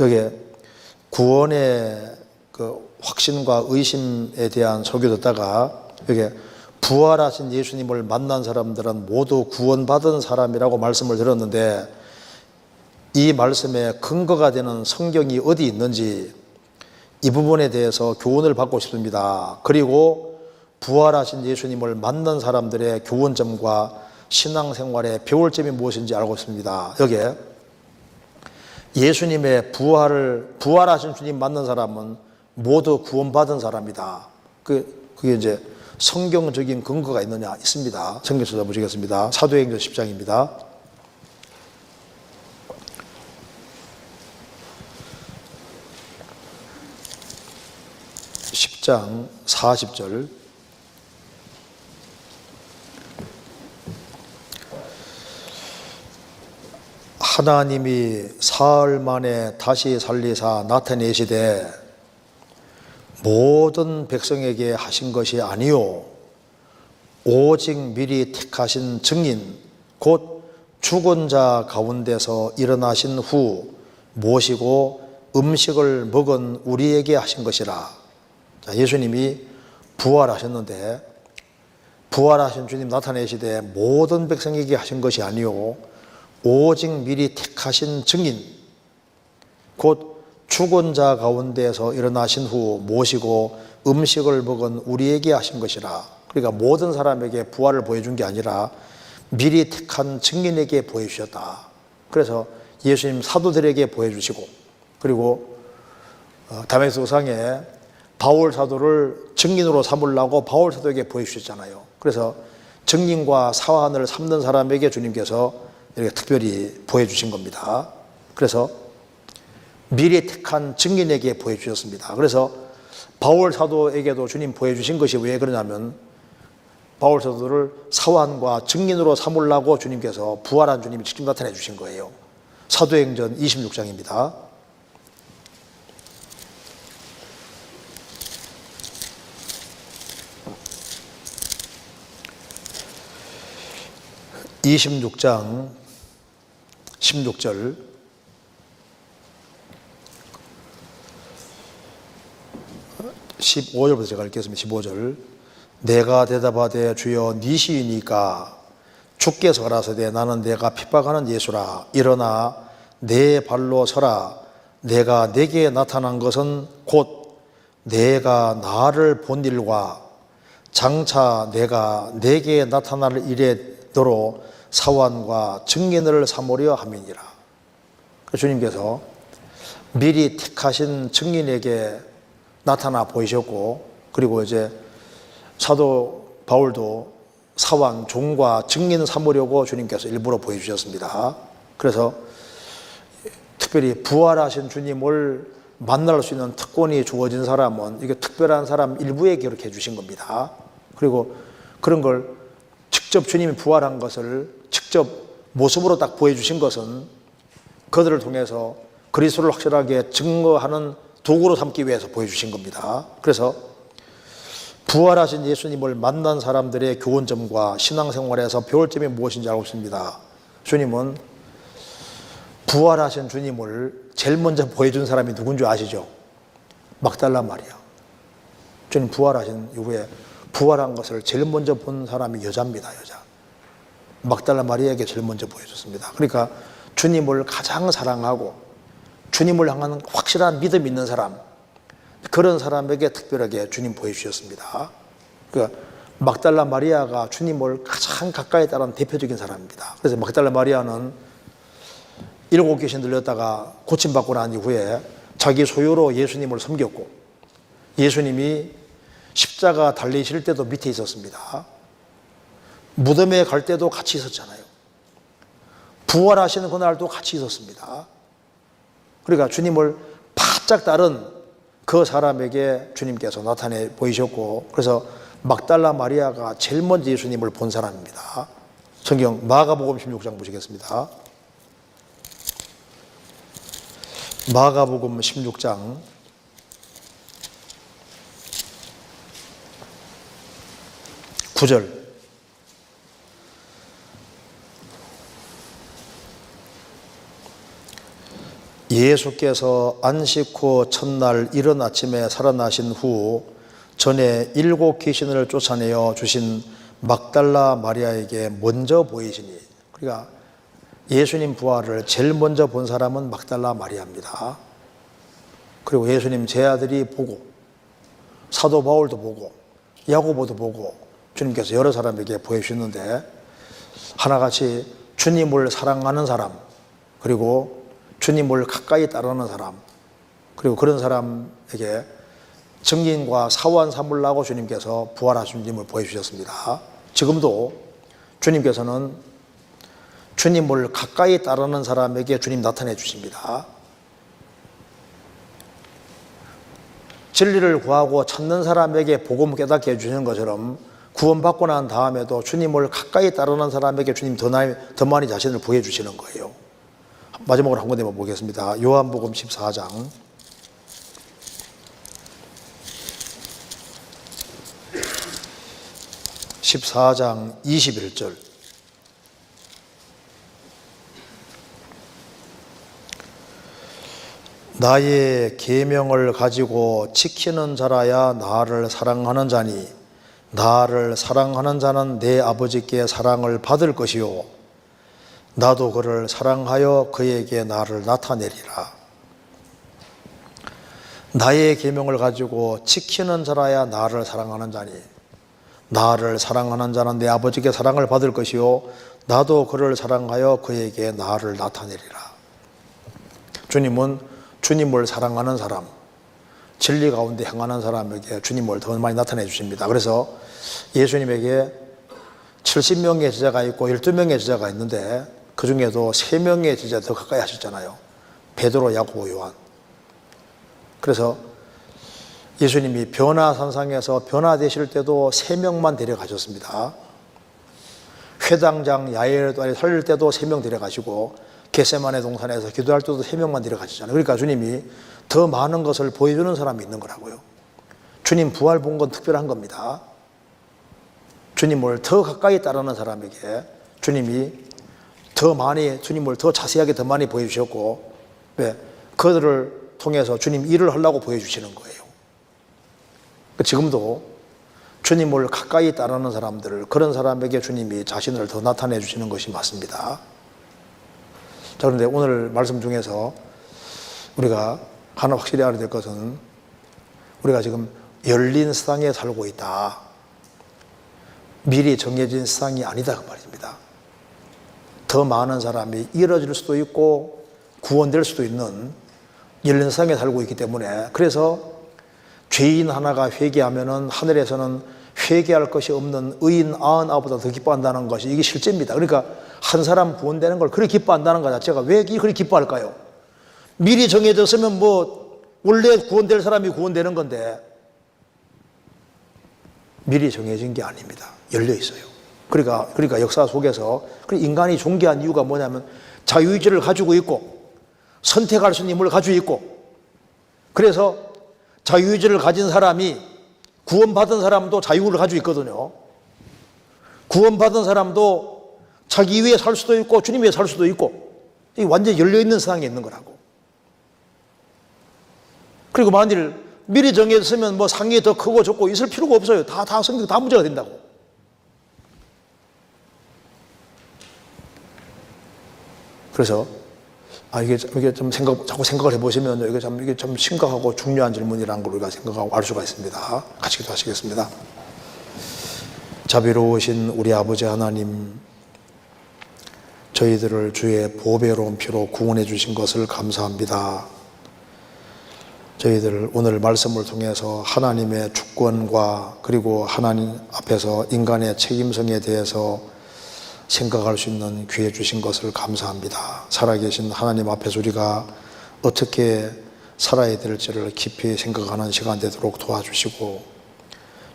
여기 구원의 그 확신과 의심에 대한 소개 듣다가 여기 부활하신 예수님을 만난 사람들은 모두 구원받은 사람이라고 말씀을 드렸는데 이 말씀에 근거가 되는 성경이 어디 있는지 이 부분에 대해서 교훈을 받고 싶습니다. 그리고 부활하신 예수님을 만난 사람들의 교훈점과 신앙생활의 배울 점이 무엇인지 알고 있습니다. 여기에 예수님의 부활을 부활하신 주님 만난 사람은 모두 구원받은 사람이다. 그 그게 이제 성경적인 근거가 있느냐 있습니다. 성경 찾아보시겠습니다. 사도행전 10장입니다. 10장 40절 하나님이 사흘 만에 다시 살리사 나타내시되 모든 백성에게 하신 것이 아니요. 오직 미리 택하신 증인 곧 죽은 자 가운데서 일어나신 후 모시고 음식을 먹은 우리에게 하신 것이라. 자, 예수님이 부활하셨는데 부활하신 주님 나타내시되 모든 백성에게 하신 것이 아니요 오직 미리 택하신 증인 곧 죽은 자 가운데서 일어나신 후 모시고 음식을 먹은 우리에게 하신 것이라 그러니까 모든 사람에게 부활을 보여준 게 아니라 미리 택한 증인에게 보여주셨다 그래서 예수님 사도들에게 보여주시고 그리고 어, 다메섹상에 바울 사도를 증인으로 삼으려고 바울 사도에게 보여주셨잖아요. 그래서 증인과 사환을 삼는 사람에게 주님께서 이렇게 특별히 보여주신 겁니다. 그래서 미리 택한 증인에게 보여주셨습니다. 그래서 바울 사도에게도 주님 보여주신 것이 왜 그러냐면 바울 사도를 사환과 증인으로 삼으려고 주님께서 부활한 주님이 직접 나타내 주신 거예요. 사도행전 26장입니다. 26장 16절. (15절부터) 제가 읽겠습니다. (15절) 내가 대답하되 주여 니 시이니까 주께서 가라사대 나는 내가 핍박하는 예수라. 일어나 내 발로 서라. 내가 내게 나타난 것은 곧 내가 나를 본 일과 장차 내가 내게 나타날 일에도로 사환과 증인을 삼으려 함이니라. 주님께서 미리 택하신 증인에게 나타나 보이셨고 그리고 이제 사도 바울도 사환, 종과 증인 삼으려고 주님께서 일부러 보여주셨습니다. 그래서 특별히 부활하신 주님을 만날 수 있는 특권이 주어진 사람은 이게 특별한 사람 일부에게 이렇게 해주신 겁니다. 그리고 그런 걸 직접 주님이 부활한 것을 직접 모습으로 딱 보여주신 것은 그들을 통해서 그리스도를 확실하게 증거하는 도구로 삼기 위해서 보여주신 겁니다. 그래서 부활하신 예수님을 만난 사람들의 교훈점과 신앙생활에서 배울 점이 무엇인지 알고 있습니다. 주님은 부활하신 주님을 제일 먼저 보여준 사람이 누군지 아시죠? 막달라 마리아. 주님 부활하신 이후에 부활한 것을 제일 먼저 본 사람이 여자입니다, 여자. 막달라 마리아에게 제일 먼저 보여줬습니다. 그러니까 주님을 가장 사랑하고 주님을 향하는 확실한 믿음 있는 사람, 그런 사람에게 특별하게 주님 보여주셨습니다. 그러니까 막달라 마리아가 주님을 가장 가까이 따른 대표적인 사람입니다. 그래서 막달라 마리아는 일곱 귀신 들렸다가 고침받고 난 이후에 자기 소유로 예수님을 섬겼고 예수님이 십자가 달리실 때도 밑에 있었습니다. 무덤에 갈 때도 같이 있었잖아요. 부활하시는 그날도 같이 있었습니다. 그러니까 주님을 바짝 따른 그 사람에게 주님께서 나타내 보이셨고 그래서 막달라 마리아가 제일 먼저 예수님을 본 사람입니다. 성경 마가복음 16장 보시겠습니다. 마가복음 16장 9절 예수께서 안식 후 첫날 이른 아침에 살아나신 후 전에 일곱 귀신을 쫓아내어 주신 막달라 마리아에게 먼저 보이시니 그러니까 예수님 부활을 제일 먼저 본 사람은 막달라 마리아입니다. 그리고 예수님 제 아들이 보고 사도 바울도 보고 야고보도 보고 주님께서 여러 사람에게 보여주셨는데 하나같이 주님을 사랑하는 사람 그리고 주님을 가까이 따르는 사람 그리고 그런 사람에게 증인과 사원 삼으려고 주님께서 부활하신 주님을 보여주셨습니다. 지금도 주님께서는 주님을 가까이 따르는 사람에게 주님 나타내 주십니다. 진리를 구하고 찾는 사람에게 복음 깨닫게 해주시는 것처럼 구원받고 난 다음에도 주님을 가까이 따르는 사람에게 주님 더 많이 자신을 보여주시는 거예요. 마지막으로 한 군데만 보겠습니다. 요한복음 14장. (14장) (21절) 나의 계명을 가지고 지키는 자라야 나를 사랑하는 자니 나를 사랑하는 자는 내 아버지께 사랑을 받을 것이요 나도 그를 사랑하여 그에게 나를 나타내리라 나의 계명을 가지고 지키는 자라야 나를 사랑하는 자니 나를 사랑하는 자는 내 아버지께 사랑을 받을 것이요 나도 그를 사랑하여 그에게 나를 나타내리라 주님은 주님을 사랑하는 사람, 진리 가운데 행하는 사람에게 주님을 더 많이 나타내 주십니다. 그래서 예수님에게 70명의 제자가 있고 12명의 제자가 있는데 그 중에도 3명의 제자 더 가까이 하셨잖아요. 베드로, 야고보, 요한. 그래서 예수님이 변화산상에서 변화되실 때도 3명만 데려가셨습니다. 회당장 야외를 살릴 때도 3명 데려가시고 게세만의 동산에서 기도할 때도 세 명만 데려가시잖아요. 그러니까 주님이 더 많은 것을 보여주는 사람이 있는 거라고요. 주님 부활 본 건 특별한 겁니다. 주님을 더 가까이 따르는 사람에게 주님이 더 많이 주님을 더 자세하게 더 많이 보여주셨고 왜 그들을 통해서 주님 일을 하려고 보여주시는 거예요. 그러니까 지금도 주님을 가까이 따르는 사람들을 그런 사람에게 주님이 자신을 더 나타내 주시는 것이 맞습니다. 자, 그런데 오늘 말씀 중에서 우리가 하나 확실히 알아야 될 것은 우리가 지금 열린 세상에 살고 있다. 미리 정해진 세상이 아니다. 그 말입니다. 더 많은 사람이 이뤄질 수도 있고 구원될 수도 있는 열린 세상에 살고 있기 때문에 그래서 죄인 하나가 회개하면은 하늘에서는 회개할 것이 없는 의인 아흔아보다 더 기뻐한다는 것이 이게 실제입니다. 그러니까 한 사람 구원되는 걸 그렇게 기뻐한다는 것 자체가 왜 그렇게 기뻐할까요? 미리 정해졌으면 뭐 원래 구원될 사람이 구원되는 건데 미리 정해진 게 아닙니다. 열려 있어요. 그러니까 그러니까 역사 속에서 인간이 존귀한 이유가 뭐냐면 자유의지를 가지고 있고 선택할 수 있는 힘을 가지고 있고 그래서 자유의지를 가진 사람이 구원받은 사람도 자유를 가지고 있거든요. 구원받은 사람도 자기 위해 살 수도 있고 주님 위해 살 수도 있고 완전히 열려있는 세상에 있는 거라고. 그리고 만일 미리 정해졌으면 뭐 상이 더 크고 적고 있을 필요가 없어요. 다, 다 성경 다 문제가 된다고. 그래서 아 이게 이게 좀 생각 자꾸 생각을 해보시면 이게 참 이게 참 심각하고 중요한 질문이라는 걸 우리가 생각하고 알 수가 있습니다. 같이 기도하시겠습니다. 자비로우신 우리 아버지 하나님 저희들을 주의 보배로운 피로 구원해 주신 것을 감사합니다. 저희들 오늘 말씀을 통해서 하나님의 주권과 그리고 하나님 앞에서 인간의 책임성에 대해서 생각할 수 있는 기회 주신 것을 감사합니다. 살아계신 하나님 앞에서 우리가 어떻게 살아야 될지를 깊이 생각하는 시간 되도록 도와주시고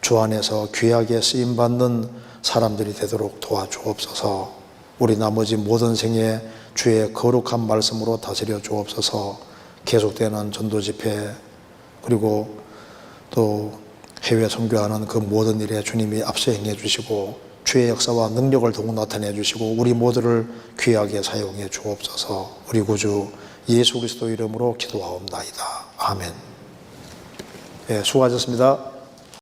주 안에서 귀하게 쓰임 받는 사람들이 되도록 도와주옵소서. 우리 나머지 모든 생에 주의 거룩한 말씀으로 다스려 주옵소서 계속되는 전도 집회 그리고 또 해외 선교하는 그 모든 일에 주님이 앞서 행해 주시고 주의 역사와 능력을 더욱 나타내 주시고 우리 모두를 귀하게 사용해 주옵소서 우리 구주 예수 그리스도 이름으로 기도하옵나이다. 아멘. 예, 수고하셨습니다.